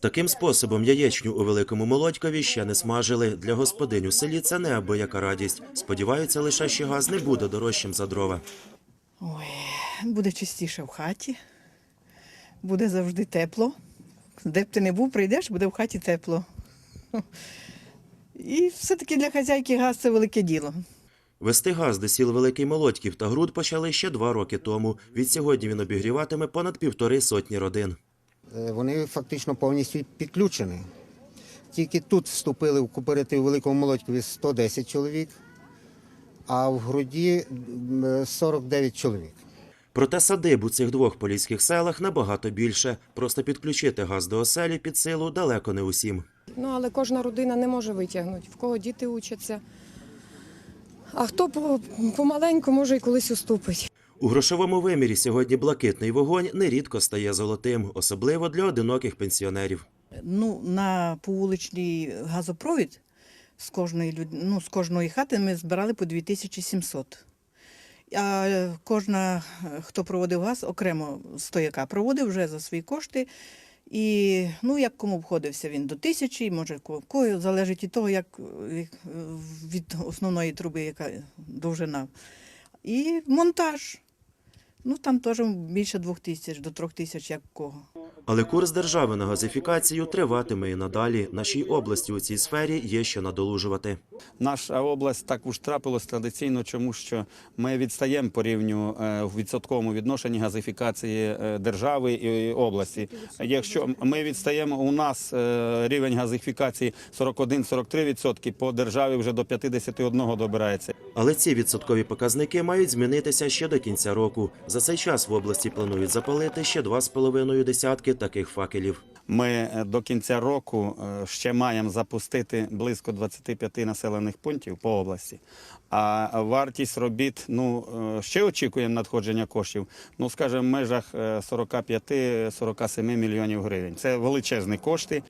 Таким способом яєчню у великому молодькові ще не смажили. Для господинь у селі це неабияка радість. Сподіваються, лише що газ не буде дорожчим за дрова. Ой, буде чистіше в хаті, буде завжди тепло. Де б ти не був, прийдеш, буде в хаті тепло. І все-таки для хазяйки газ це велике діло. Вести газ до сіл Великий Молодьків та Груд почали ще два роки тому. Відсьогодні він обігріватиме понад півтори сотні родин. Е, Вони фактично повністю підключені. Тільки тут вступили в кооператив Великому Молодькові 110 чоловік, а в груді 49 чоловік. Проте садиб у цих двох поліських селах набагато більше. Просто підключити газ до оселі під силу далеко не усім. Ну, але кожна родина не може витягнути, в кого діти учаться. А хто помаленьку може і колись уступить. У грошовому вимірі сьогодні блакитний вогонь нерідко стає золотим, особливо для одиноких пенсіонерів. Ну, на повуличний газопровід з кожної, ну, з кожної хати ми збирали по 2700. А кожна, хто проводив газ, окремо стояка проводив вже за свої кошти. І ну, як кому обходився він до тисячі, може ко- кого залежить від того, як від основної труби, яка довжина. І монтаж. Ну там теж більше двох тисяч до трьох тисяч, як кого. Але курс держави на газифікацію триватиме і надалі. Нашій області у цій сфері є що надолужувати. Наша область так уж трапилось традиційно, тому що ми відстаємо по рівню е, в відсотковому відношенні газифікації е, держави і області. Якщо ми відстаємо, у нас е, рівень газифікації 41-43%, по державі вже до 51 добирається. Але ці відсоткові показники мають змінитися ще до кінця року. За цей час в області планують запалити ще два з половиною десятки таких факелів. Ми е, до кінця року е, ще маємо запустити близько 25 населених пунктів по області. А вартість робіт, ну е, ще очікуємо надходження коштів. Ну, скажімо, в межах е, 45-47 мільйонів гривень. Це величезні кошти.